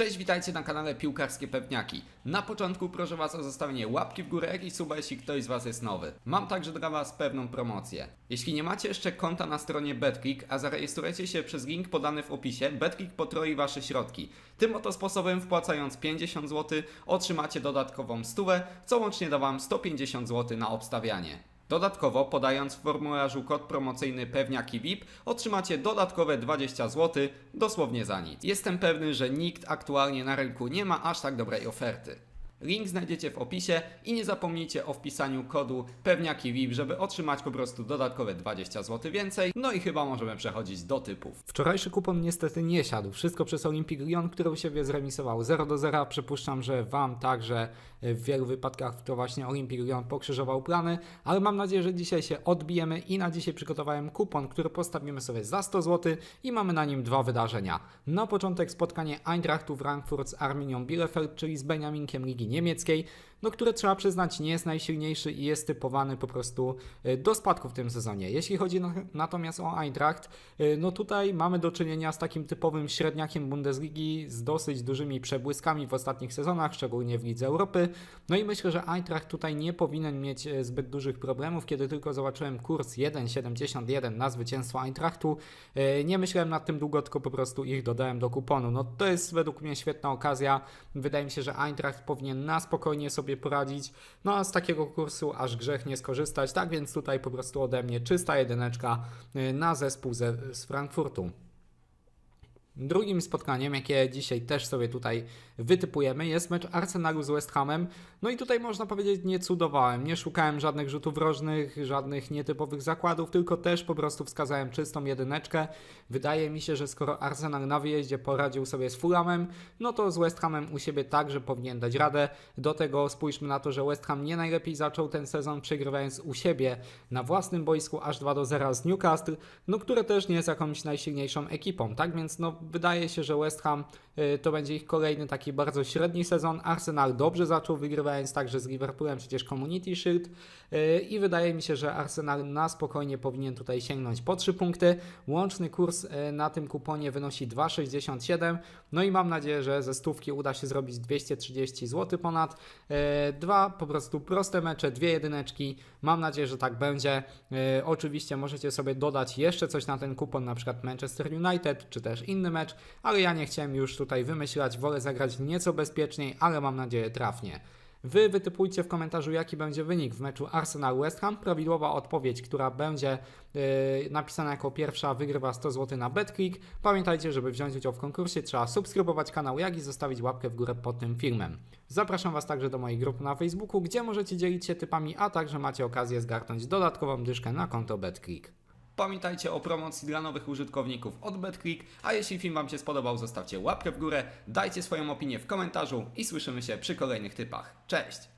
Cześć, witajcie na kanale Piłkarskie Pewniaki. Na początku proszę Was o zostawienie łapki w górę, jak i suba, jeśli ktoś z Was jest nowy. Mam także dla Was pewną promocję. Jeśli nie macie jeszcze konta na stronie BetClick, a zarejestrujecie się przez link podany w opisie, BetClick potroi Wasze środki. Tym oto sposobem, wpłacając 50 zł, otrzymacie dodatkową stówę, co łącznie da Wam 150 zł na obstawianie. Dodatkowo, podając w formularzu kod promocyjny Pewniaki VIP, otrzymacie dodatkowe 20 zł, dosłownie za nic. Jestem pewny, że nikt aktualnie na rynku nie ma aż tak dobrej oferty. Link znajdziecie w opisie i nie zapomnijcie o wpisaniu kodu Pewniaki VIP, żeby otrzymać po prostu dodatkowe 20 zł więcej. No i chyba możemy przechodzić do typów. Wczorajszy kupon niestety nie siadł. Wszystko przez Olympic Lyon, który u siebie zremisował 0 do 0. Przypuszczam, że Wam także w wielu wypadkach to właśnie Olympic Lyon pokrzyżował plany, ale mam nadzieję, że dzisiaj się odbijemy i na dzisiaj przygotowałem kupon, który postawimy sobie za 100 zł i mamy na nim dwa wydarzenia. Na początek spotkanie Eintrachtu Frankfurt z Arminią Bielefeld, czyli z Beniaminkiem Ligi Niemieckiej, no które trzeba przyznać nie jest najsilniejszy i jest typowany po prostu e, do spadku w tym sezonie. Jeśli chodzi na, natomiast o Eintracht, e, no tutaj mamy do czynienia z takim typowym średniakiem Bundesligi z dosyć dużymi przebłyskami w ostatnich sezonach, szczególnie w Lidze Europy. No i myślę, że Eintracht tutaj nie powinien mieć e, zbyt dużych problemów. Kiedy tylko zobaczyłem kurs 1,71 na zwycięstwo Eintrachtu, nie myślałem nad tym długo, tylko po prostu ich dodałem do kuponu. No to jest według mnie świetna okazja. Wydaje mi się, że Eintracht powinien na spokojnie sobie poradzić. No a z takiego kursu aż grzech nie skorzystać. Tak więc tutaj po prostu ode mnie czysta jedyneczka e, na zespół ze, z Frankfurtu. Drugim spotkaniem, jakie dzisiaj też sobie tutaj wytypujemy, jest mecz Arsenalu z West Hamem. No i tutaj można powiedzieć, nie cudowałem, nie szukałem żadnych rzutów rożnych, żadnych nietypowych zakładów, tylko też po prostu wskazałem czystą jedyneczkę. Wydaje mi się, że skoro Arsenal na wyjeździe poradził sobie z Fulhamem, no to z West Hamem u siebie także powinien dać radę. Do tego spójrzmy na to, że West Ham nie najlepiej zaczął ten sezon, przegrywając u siebie na własnym boisku aż 2 do 0 z Newcastle, no które też nie jest jakąś najsilniejszą ekipą, tak więc no wydaje się, że West Ham y, to będzie ich kolejny taki bardzo średni sezon. Arsenal dobrze zaczął, wygrywając także z Liverpoolem przecież Community Shield y, i wydaje mi się, że Arsenal na spokojnie powinien tutaj sięgnąć po 3 punkty. Łączny kurs y, na tym kuponie wynosi 2,67. No i mam nadzieję, że ze stówki uda się zrobić 230 zł ponad. Dwa po prostu proste mecze, dwie jedyneczki. Mam nadzieję, że tak będzie. Oczywiście możecie sobie dodać jeszcze coś na ten kupon, na przykład Manchester United, czy też inny mecz, ale ja nie chciałem już tutaj wymyślać, wolę zagrać nieco bezpieczniej, ale mam nadzieję trafnie. Wy wytypujcie w komentarzu, jaki będzie wynik w meczu Arsenal-West Ham. Prawidłowa odpowiedź, która będzie yy, napisana jako pierwsza, wygrywa 100 zł na BetClick. Pamiętajcie, żeby wziąć udział w konkursie, trzeba subskrybować kanał, jak i zostawić łapkę w górę pod tym filmem. Zapraszam Was także do mojej grupy na Facebooku, gdzie możecie dzielić się typami, a także macie okazję zgarnąć dodatkową dyszkę na konto BetClick. Pamiętajcie o promocji dla nowych użytkowników od BetClick, a jeśli film Wam się spodobał, zostawcie łapkę w górę, dajcie swoją opinię w komentarzu i słyszymy się przy kolejnych typach. Cześć!